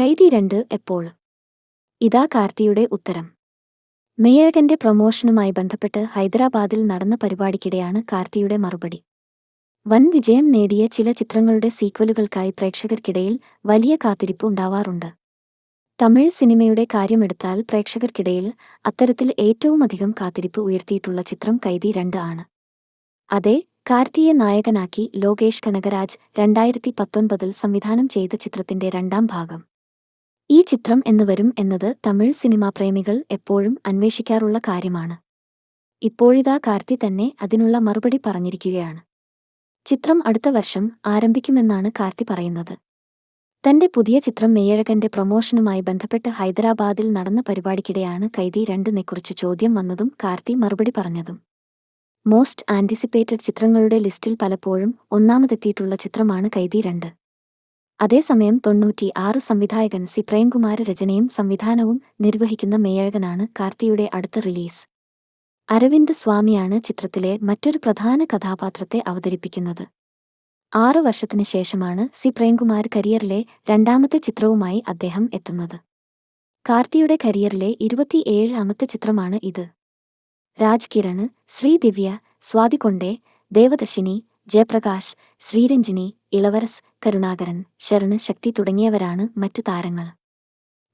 കൈതി രണ്ട് എപ്പോൾ? ഇതാ കാർത്തിയുടെ ഉത്തരം. മേയകന്റെ പ്രൊമോഷനുമായി ബന്ധപ്പെട്ട് ഹൈദരാബാദിൽ നടന്ന പരിപാടിക്കിടെയാണ് കാർത്തിയുടെ മറുപടി. വൻ വിജയം നേടിയ ചില ചിത്രങ്ങളുടെ സീക്വലുകൾക്കായി പ്രേക്ഷകർക്കിടയിൽ വലിയ കാത്തിരിപ്പ് ഉണ്ടാവാറുണ്ട്. തമിഴ് സിനിമയുടെ കാര്യമെടുത്താൽ പ്രേക്ഷകർക്കിടയിൽ അത്തരത്തിൽ ഏറ്റവുമധികം കാത്തിരിപ്പ് ഉയർത്തിയിട്ടുള്ള ചിത്രം കൈതി രണ്ട് ആണ്. അതെ കാർത്തിയെ നായകനാക്കി ലോകേഷ് കനകരാജ് രണ്ടായിരത്തി പത്തൊൻപതിൽ സംവിധാനം ചെയ്ത ചിത്രത്തിന്റെ രണ്ടാം ഭാഗം. ഈ ചിത്രം എന്ന് വരും എന്നത് തമിഴ് സിനിമാ പ്രേമികൾ എപ്പോഴും അന്വേഷിക്കാറുള്ള കാര്യമാണ്. ഇപ്പോഴിതാ കാർത്തി തന്നെ അതിനുള്ള മറുപടി പറഞ്ഞിരിക്കുകയാണ്. ചിത്രം അടുത്ത വർഷം ആരംഭിക്കുമെന്നാണ് കാർത്തി പറയുന്നത്. തന്റെ പുതിയ ചിത്രം മേയഴകന്റെ പ്രൊമോഷനുമായി ബന്ധപ്പെട്ട് ഹൈദരാബാദിൽ നടന്ന പരിപാടിക്കിടെയാണ് കൈതി രണ്ടിനെക്കുറിച്ച് ചോദ്യം വന്നതും കാർത്തി മറുപടി പറഞ്ഞതും. മോസ്റ്റ് ആന്റിസിപ്പേറ്റഡ് ചിത്രങ്ങളുടെ ലിസ്റ്റിൽ പലപ്പോഴും ഒന്നാമതെത്തിയിട്ടുള്ള ചിത്രമാണ് കൈതി രണ്ട്. അതേസമയം തൊണ്ണൂറ്റി ആറ് സംവിധായകൻ സി. പ്രേംകുമാര രചനയും സംവിധാനവും നിർവഹിക്കുന്ന മേയഴകനാണ് കാർത്തിയുടെ അടുത്ത റിലീസ്. അരവിന്ദ് സ്വാമിയാണ് ചിത്രത്തിലെ മറ്റൊരു പ്രധാന കഥാപാത്രത്തെ അവതരിപ്പിക്കുന്നത്. ആറു വർഷത്തിനു ശേഷമാണ് സി. പ്രേംകുമാർ കരിയറിലെ രണ്ടാമത്തെ ചിത്രവുമായി അദ്ദേഹം എത്തുന്നത്. കാർത്തിയുടെ കരിയറിലെ ഇരുപത്തിയേഴാമത്തെ ചിത്രമാണ് ഇത്. രാജ് കിരണ് ശ്രീദിവ്യ സ്വാതി കൊണ്ടേ ദേവദശിനി ജയപ്രകാശ് ശ്രീരഞ്ജിനി ഇളവരസ് കരുണാകരൻ ശരണ് ശക്തി തുടങ്ങിയവരാണ് മറ്റു താരങ്ങൾ.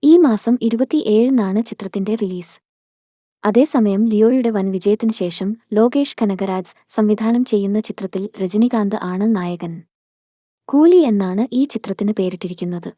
ഈ മാസം ഇരുപത്തിയേഴിനാണ് ചിത്രത്തിന്റെ റിലീസ്. അതേസമയം ലിയോയുടെ വൻ വിജയത്തിനു ശേഷം ലോകേഷ് കനകരാജ് സംവിധാനം ചെയ്യുന്ന ചിത്രത്തിൽ രജനികാന്ത് ആണ് നായകൻ. കൂലി എന്നാണ് ഈ ചിത്രത്തിന് പേരിട്ടിരിക്കുന്നത്.